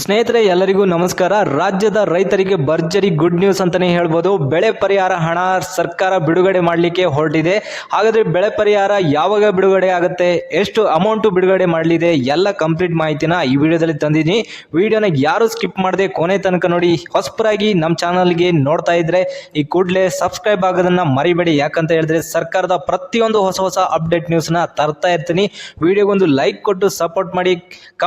ಸ್ನೇಹಿತರೆ, ಎಲ್ಲರಿಗೂ ನಮಸ್ಕಾರ. ರಾಜ್ಯದ ರೈತರಿಗೆ ಭರ್ಜರಿ ಗುಡ್ ನ್ಯೂಸ್ ಅಂತಾನೆ ಹೇಳ್ಬೋದು. ಬೆಳೆ ಪರಿಹಾರ ಹಣ ಸರ್ಕಾರ ಬಿಡುಗಡೆ ಮಾಡಲಿಕ್ಕೆ ಹೊರಟಿದೆ. ಹಾಗಾದ್ರೆ ಬೆಳೆ ಪರಿಹಾರ ಯಾವಾಗ ಬಿಡುಗಡೆ ಆಗುತ್ತೆ? ಎಷ್ಟು ಅಮೌಂಟು ಬಿಡುಗಡೆ ಮಾಡಲಿದೆ? ಎಲ್ಲ ಕಂಪ್ಲೀಟ್ ಮಾಹಿತಿನ ಈ ವಿಡಿಯೋದಲ್ಲಿ ತಂದಿದ್ದೀನಿ. ವಿಡಿಯೋನ ಯಾರು ಸ್ಕಿಪ್ ಮಾಡದೆ ಕೊನೆ ತನಕ ನೋಡಿ. ಹೊಸಪರಾಗಿ ನಮ್ಮ ಚಾನಲ್ಗೆ ನೋಡ್ತಾ ಇದ್ರೆ ಈ ಕೂಡಲೇ ಸಬ್ಸ್ಕ್ರೈಬ್ ಆಗೋದನ್ನ ಮರಿಬೇಡಿ. ಯಾಕಂತ ಹೇಳಿದ್ರೆ ಸರ್ಕಾರದ ಪ್ರತಿಯೊಂದು ಹೊಸ ಹೊಸ ಅಪ್ಡೇಟ್ ನ್ಯೂಸ್ನ ತರ್ತಾ ಇರ್ತೀನಿ. ವಿಡಿಯೋಗೊಂದು ಲೈಕ್ ಕೊಟ್ಟು ಸಪೋರ್ಟ್ ಮಾಡಿ.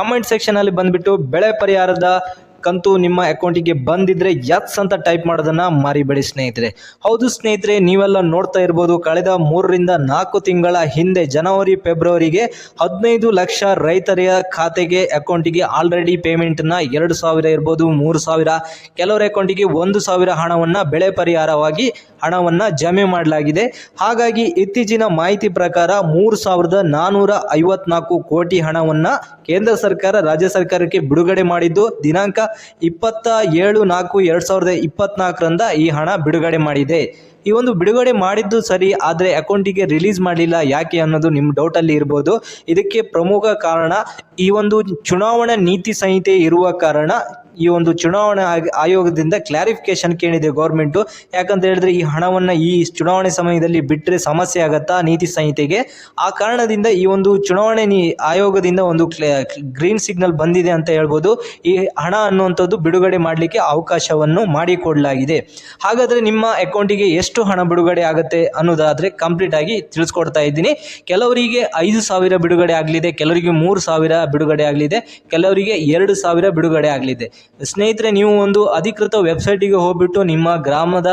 ಕಮೆಂಟ್ ಸೆಕ್ಷನ್ ಅಲ್ಲಿ ಬಂದ್ಬಿಟ್ಟು ಬೆಳೆ ಪರಿಹಾರದ ಕಂತು ನಿಮ್ಮ ಅಕೌಂಟಿಗೆ ಬಂದಿದ್ರೆ ಎಸ್ ಅಂತ ಟೈಪ್ ಮಾಡೋದನ್ನ ಮರಿಬೇಡಿ ಸ್ನೇಹಿತರೆ. ಹೌದು ಸ್ನೇಹಿತರೆ, ನೀವೆಲ್ಲ ನೋಡ್ತಾ ಇರ್ಬೋದು ಕಳೆದ ಮೂರರಿಂದ ನಾಲ್ಕು ತಿಂಗಳ ಹಿಂದೆ ಜನವರಿ, ಫೆಬ್ರವರಿಗೆ ಹದಿನೈದು ಲಕ್ಷ ರೈತರ ಖಾತೆಗೆ ಅಕೌಂಟಿಗೆ ಆಲ್ರೆಡಿ ಪೇಮೆಂಟ್ನ ಎರಡು ಸಾವಿರ ಇರ್ಬೋದು, ಮೂರು ಸಾವಿರ. ಕೆಲವರ ಅಕೌಂಟಿಗೆ ಒಂದು ಸಾವಿರ ಹಣವನ್ನು ಬೆಳೆ ಪರಿಹಾರವಾಗಿ ಹಣವನ್ನು ಜಮೆ ಮಾಡಲಾಗಿದೆ. ಹಾಗಾಗಿ ಇತ್ತೀಚಿನ ಮಾಹಿತಿ ಪ್ರಕಾರ ಮೂರು ಸಾವಿರದ ನಾನ್ನೂರ ಐವತ್ನಾಲ್ಕು ಕೋಟಿ ಹಣವನ್ನು ಕೇಂದ್ರ ಸರ್ಕಾರ, ರಾಜ್ಯ ಸರ್ಕಾರಕ್ಕೆ ಬಿಡುಗಡೆ ಮಾಡಿದ್ದು. ದಿನಾಂಕ ಇಪ್ಪತ್ತ ಏಳು ನಾಲ್ಕು ಎರಡು ಸಾವಿರದ ಇಪ್ಪತ್ನಾಲ್ಕರಿಂದ ಈ ಹಣ ಬಿಡುಗಡೆ ಮಾಡಿದೆ. ಈ ಒಂದು ಬಿಡುಗಡೆ ಮಾಡಿದ್ದು ಸರಿ, ಆದರೆ ಅಕೌಂಟಿಗೆ ರಿಲೀಸ್ ಮಾಡಲಿಲ್ಲ. ಯಾಕೆ ಅನ್ನೋದು ನಿಮ್ಮ ಡೌಟಲ್ಲಿ ಇರ್ಬೋದು. ಇದಕ್ಕೆ ಪ್ರಮುಖ ಕಾರಣ ಈ ಒಂದು ಚುನಾವಣಾ ನೀತಿ ಸಂಹಿತೆ ಇರುವ ಕಾರಣ ಈ ಒಂದು ಚುನಾವಣಾ ಆಯೋಗದಿಂದ ಕ್ಲಾರಿಫಿಕೇಶನ್ ಕೇಳಿದೆ ಗೌರ್ಮೆಂಟು ಯಾಕಂತ ಹೇಳಿದ್ರೆ ಈ ಹಣವನ್ನು ಈ ಚುನಾವಣೆ ಸಮಯದಲ್ಲಿ ಬಿಟ್ಟರೆ ಸಮಸ್ಯೆ ಆಗತ್ತಾ ನೀತಿ ಸಂಹಿತೆಗೆ? ಆ ಕಾರಣದಿಂದ ಈ ಒಂದು ಚುನಾವಣೆ ನೀ, ಆಯೋಗದಿಂದ ಒಂದು ಗ್ರೀನ್ ಸಿಗ್ನಲ್ ಬಂದಿದೆ ಅಂತ ಹೇಳ್ಬೋದು. ಈ ಹಣ ಅನ್ನುವಂಥದ್ದು ಬಿಡುಗಡೆ ಮಾಡಲಿಕ್ಕೆ ಅವಕಾಶವನ್ನು ಮಾಡಿಕೊಡಲಾಗಿದೆ. ಹಾಗಾದರೆ ನಿಮ್ಮ ಅಕೌಂಟಿಗೆ ಎಷ್ಟು ಹಣ ಬಿಡುಗಡೆ ಆಗುತ್ತೆ ಅನ್ನೋದಾದರೆ ಕಂಪ್ಲೀಟ್ ಆಗಿ ತಿಳಿಸ್ಕೊಡ್ತಾ ಇದ್ದೀನಿ. ಕೆಲವರಿಗೆ ಐದು ಸಾವಿರ ಬಿಡುಗಡೆ ಆಗಲಿದೆ, ಕೆಲವರಿಗೆ ಮೂರು ಸಾವಿರ ಬಿಡುಗಡೆ ಆಗಲಿದೆ, ಕೆಲವರಿಗೆ ಎರಡು ಸಾವಿರ ಬಿಡುಗಡೆ ಆಗಲಿದೆ. ಸ್ನೇಹಿತರೆ, ನೀವು ಒಂದು ಅಧಿಕೃತ ವೆಬ್ಸೈಟಿಗೆ ಹೋಗ್ಬಿಟ್ಟು ನಿಮ್ಮ ಗ್ರಾಮದ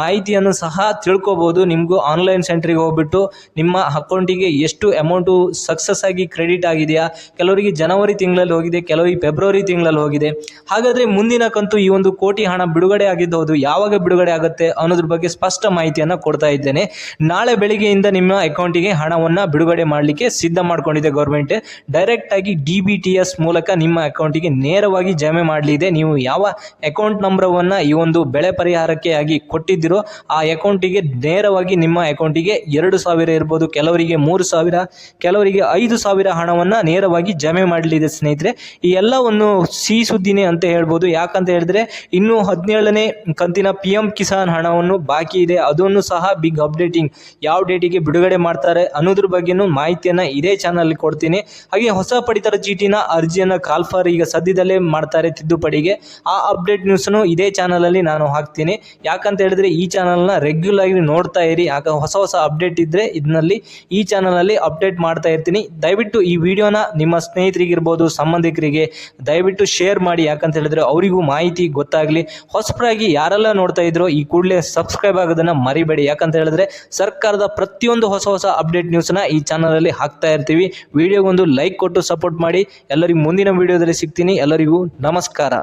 ಮಾಹಿತಿಯನ್ನು ಸಹ ತಿಳ್ಕೊಬೋದು. ನಿಮಗೂ ಆನ್ಲೈನ್ ಸೆಂಟ್ರಿಗೆ ಹೋಗ್ಬಿಟ್ಟು ನಿಮ್ಮ ಅಕೌಂಟಿಗೆ ಎಷ್ಟು ಅಮೌಂಟು ಸಕ್ಸಸ್ ಆಗಿ ಕ್ರೆಡಿಟ್ ಆಗಿದೆಯಾ, ಕೆಲವರಿಗೆ ಜನವರಿ ತಿಂಗಳಲ್ಲಿ ಹೋಗಿದೆ, ಕೆಲವರಿಗೆ ಫೆಬ್ರವರಿ ತಿಂಗಳಲ್ಲಿ ಹೋಗಿದೆ. ಹಾಗಾದರೆ ಮುಂದಿನ ಕಂತು ಈ ಒಂದು ಕೋಟಿ ಹಣ ಬಿಡುಗಡೆ ಆಗಿದ್ದು ಯಾವಾಗ ಬಿಡುಗಡೆ ಆಗುತ್ತೆ ಅನ್ನೋದ್ರ ಬಗ್ಗೆ ಸ್ಪಷ್ಟ ಮಾಹಿತಿಯನ್ನು ಕೊಡ್ತಾ ಇದ್ದೇನೆ. ನಾಳೆ ಬೆಳಿಗ್ಗೆಯಿಂದ ನಿಮ್ಮ ಅಕೌಂಟಿಗೆ ಹಣವನ್ನು ಬಿಡುಗಡೆ ಮಾಡಲಿಕ್ಕೆ ಸಿದ್ಧ ಮಾಡ್ಕೊಂಡಿದೆ ಗೌರ್ಮೆಂಟ್. ಡೈರೆಕ್ಟ್ ಆಗಿ ಡಿ ಬಿ ಮೂಲಕ ನಿಮ್ಮ ಅಕೌಂಟಿಗೆ ನೇರವಾಗಿ ಜಮೆ ಮಾಡಲಿದೆ. ನೀವು ಯಾವ ಅಕೌಂಟ್ ನಂಬರವನ್ನು ಈ ಒಂದು ಬೆಳೆ ಪರಿಹಾರಕ್ಕೆ ಆಗಿ ಕೊಟ್ಟಿದ್ದೀರೋ ಆ ಅಕೌಂಟಿಗೆ ನೇರವಾಗಿ ನಿಮ್ಮ ಅಕೌಂಟಿಗೆ ಎರಡು ಸಾವಿರ ಇರ್ಬೋದು, ಕೆಲವರಿಗೆ ಮೂರು ಸಾವಿರ, ಕೆಲವರಿಗೆ ಐದು ಸಾವಿರ ಹಣವನ್ನು ನೇರವಾಗಿ ಜಮೆ ಮಾಡಲಿದೆ ಸ್ನೇಹಿತರೆ. ಈ ಎಲ್ಲವನ್ನು ಸಿಹಿ ಸುದ್ದಿನೇ ಅಂತ ಹೇಳ್ಬೋದು. ಯಾಕಂತ ಹೇಳಿದ್ರೆ, ಇನ್ನು ಹದಿನೇಳನೇ ಕಂತಿನ ಪಿ ಕಿಸಾನ್ ಹಣವನ್ನು ಬಾಕಿ ಇದೆ, ಅದನ್ನು ಸಹ ಬಿಗ್ ಅಪ್ಡೇಟಿಂಗ್ ಯಾವ ಡೇಟಿಗೆ ಬಿಡುಗಡೆ ಮಾಡ್ತಾರೆ ಅನ್ನೋದ್ರ ಬಗ್ಗೆನೂ ಮಾಹಿತಿಯನ್ನು ಇದೇ ಚಾನಲ್ ಕೊಡ್ತೀನಿ. ಹಾಗೆ ಹೊಸ ಪಡಿತರ ಚೀಟಿನ ಅರ್ಜಿಯನ್ನು ಕಾಲ್ಫರ್ ಈಗ ಸದ್ಯದಲ್ಲೇ ಮಾಡ್ತಾರೆ ತಿದ್ದುಪಡಿಗೆ. ಆ ಅಪ್ಡೇಟ್ ನ್ಯೂಸ್ನು ಇದೇ ಚಾನಲಲ್ಲಿ ನಾನು ಹಾಕ್ತೀನಿ. ಯಾಕಂತ ಹೇಳಿದ್ರೆ ಈ ಚಾನಲ್ನ ರೆಗ್ಯುಲರ್ ಆಗಿ ನೋಡ್ತಾ ಇರಿ. ಯಾಕ ಹೊಸ ಹೊಸ ಅಪ್ಡೇಟ್ ಇದ್ದರೆ ಇದರಲ್ಲಿ ಈ ಚಾನಲಲ್ಲಿ ಅಪ್ಡೇಟ್ ಮಾಡ್ತಾ ಇರ್ತೀನಿ. ದಯವಿಟ್ಟು ಈ ವಿಡಿಯೋನ ನಿಮ್ಮ ಸ್ನೇಹಿತರಿಗಿರ್ಬೋದು, ಸಂಬಂಧಿಕರಿಗೆ ದಯವಿಟ್ಟು ಶೇರ್ ಮಾಡಿ. ಯಾಕಂತ ಹೇಳಿದ್ರೆ ಅವರಿಗೂ ಮಾಹಿತಿ ಗೊತ್ತಾಗಲಿ. ಹೊಸಬರಾಗಿ ಯಾರೆಲ್ಲ ನೋಡ್ತಾ ಇದ್ರೋ ಈ ಕೂಡಲೇ ಸಬ್ಸ್ಕ್ರೈಬ್ ಆಗೋದನ್ನ ಮರಿಬೇಡಿ. ಯಾಕಂತ ಹೇಳಿದ್ರೆ ಸರ್ಕಾರದ ಪ್ರತಿಯೊಂದು ಹೊಸ ಹೊಸ ಅಪ್ಡೇಟ್ ನ್ಯೂಸ್ನ ಈ ಚಾನಲಲ್ಲಿ ಹಾಕ್ತಾ ಇರ್ತೀವಿ. ವಿಡಿಯೋಗೊಂದು ಲೈಕ್ ಕೊಟ್ಟು ಸಪೋರ್ಟ್ ಮಾಡಿ. ಎಲ್ಲರಿಗೂ ಮುಂದಿನ ವಿಡಿಯೋದಲ್ಲಿ ಸಿಗ್ತೀನಿ. ಎಲ್ಲರಿಗೂ ನಮಸ್ಕಾರ.